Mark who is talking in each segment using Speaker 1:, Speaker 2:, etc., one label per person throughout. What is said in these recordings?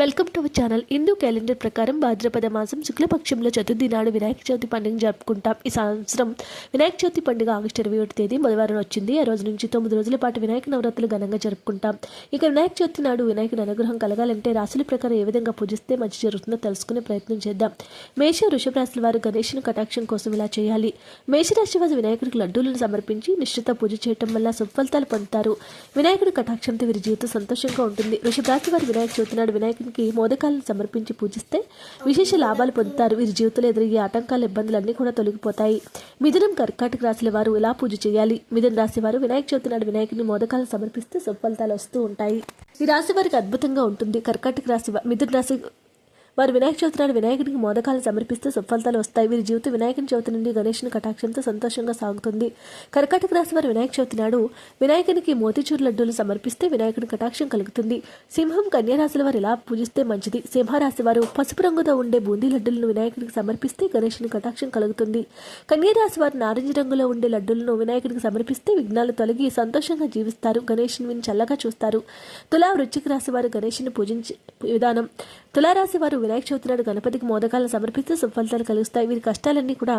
Speaker 1: Welcome to our channel. Hindu calendar ప్రకారం భాద్రపద మాసం శుక్లపక్షంలో చతుర్థి నాడు వినాయక చవితి పండుగ జరుపుకుంటాం. ఈ సంవత్సరం వినాయక చవితి పండుగ ఆగస్టు ఇరవై ఒకటి తేదీ బుధవారం వచ్చింది. ఆ రోజు నుంచి తొమ్మిది రోజుల పాటు వినాయక నవరాత్రులు ఘనంగా జరుపుకుంటాం. ఇక వినాయక చవితి నాడు వినాయకుని అనుగ్రహం కలగాలంటే రాశుల ప్రకారం ఏ విధంగా పూజిస్తే మంచి జరుగుతుందో తెలుసుకునే ప్రయత్నం చేద్దాం. మేష వృషభ రాశుల వారు గణేషుని కటాక్షం కోసం ఇలా చేయాలి. మేషరాశి వారు వినాయకుడికి లడ్డూలను సమర్పించి నిశ్చిత పూజ చేయటం వల్ల సుఫలితాలు పొందుతారు. వినాయకుడి కటాక్షంతో వీరి జీవితం సంతోషంగా ఉంటుంది. వృషభ రాశి వారు వినాయక చవితి నాడు వినాయకునికి మోదకాలను సమర్పించి పూజిస్తే విశేష లాభాలు పొందుతారు. వీరి జీవితంలో ఎదురయ్యే ఆటంకాల ఇబ్బందులన్నీ కూడా తొలగిపోతాయి. మిథునం కర్కాటక రాశుల వారు ఎలా పూజ చేయాలి? మిథున రాశి వారు వినాయక చవితి నాడు వినాయకుని మోదకాలను సమర్పిస్తే సుఫలితాలు వస్తూ ఉంటాయి. ఈ రాశి వారికి అద్భుతంగా ఉంటుంది. కర్కాటక రాశి మిథున రాశి వారు వినాయక చవితి నాడు వినాయకుడికి మోదకాలు సమర్పిస్తే సుఫలితాలు వస్తాయి. వీరి జీవితం వినాయకుని చవితి నుండి గణేషుని కటాక్షంతో సంతోషంగా సాగుతుంది. కర్కాటక రాశి వారు వినాయక చవితి నాడు వినాయకునికి మోతిచూరు లడ్డూలు సమర్పిస్తే వినాయకుని కటాక్షం కలుగుతుంది. సింహం కన్యా రాశుల వారు ఇలా పూజిస్తే మంచిది? సింహరాశి వారు పసుపు రంగుతో ఉండే బూందీ లడ్డూలను వినాయకునికి సమర్పిస్తే గణేషుని కటాక్షం కలుగుతుంది. కన్యా రాశి వారు నారింజ రంగులో ఉండే లడ్డూలను వినాయకుడికి సమర్పిస్తే విఘ్నాలు తొలగి సంతోషంగా జీవిస్తారు. గణేషుని చల్లగా చూస్తారు. తులా వృచ్చిక రాశి వారు గణేషుని పూజించే విధానం. తులారాశి వారు వినాయక చవితి నాడు గణపతికి మోదకాలను సమర్పిస్తే సుఫలితాలు కలుగుతాయి. వీరి కష్టాలన్నీ కూడా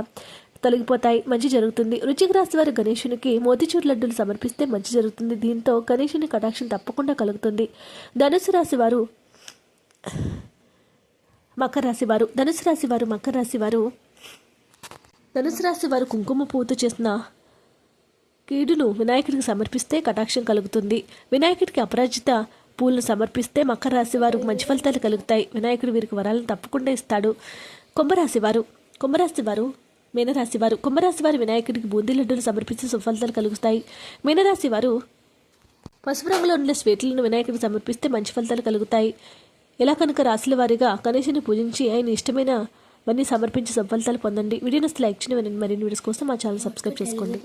Speaker 1: తొలగిపోతాయి. మంచి జరుగుతుంది. రుచికి రాశి వారు గణేషునికి మోతిచూరు లడ్డూలు సమర్పిస్తే మంచి జరుగుతుంది. దీంతో గణేషుని కటాక్షం తప్పకుండా కలుగుతుంది. ధనుసు రాశి వారు మకర రాశి వారు ధనుసు రాశి వారు మకర రాశి వారు ధనుసు రాశి వారు కుంకుమ పూత చేసిన కీడును వినాయకుడికి సమర్పిస్తే కటాక్షం కలుగుతుంది. వినాయకుడికి అపరాజిత పూలను సమర్పిస్తే మకర రాశి వారు మంచి ఫలితాలు కలుగుతాయి. వినాయకుడు వీరికి వరాలను తప్పకుండా ఇస్తాడు. కుంభరాశి వారు కుంభరాశి వారు మీనరాశి వారు కుంభరాశి వారు వినాయకుడికి బూందీ లడ్డూలు సమర్పిస్తే సుఫలితాలు కలుగుతాయి. మీనరాశి వారు పసుపు రంగులో ఉండే స్వీట్లను వినాయకుడికి సమర్పిస్తే మంచి ఫలితాలు కలుగుతాయి. ఇలా కనుక రాశుల వారిగా గణేశుని పూజించి ఆయన ఇష్టమైన అవన్నీ సమర్పించి సఫలితాలు పొందండి. వీడియోని లైక్ చేయని మరిన్ని వీడియోస్ కోసం మా ఛానల్ సబ్స్క్రైబ్ చేసుకోండి.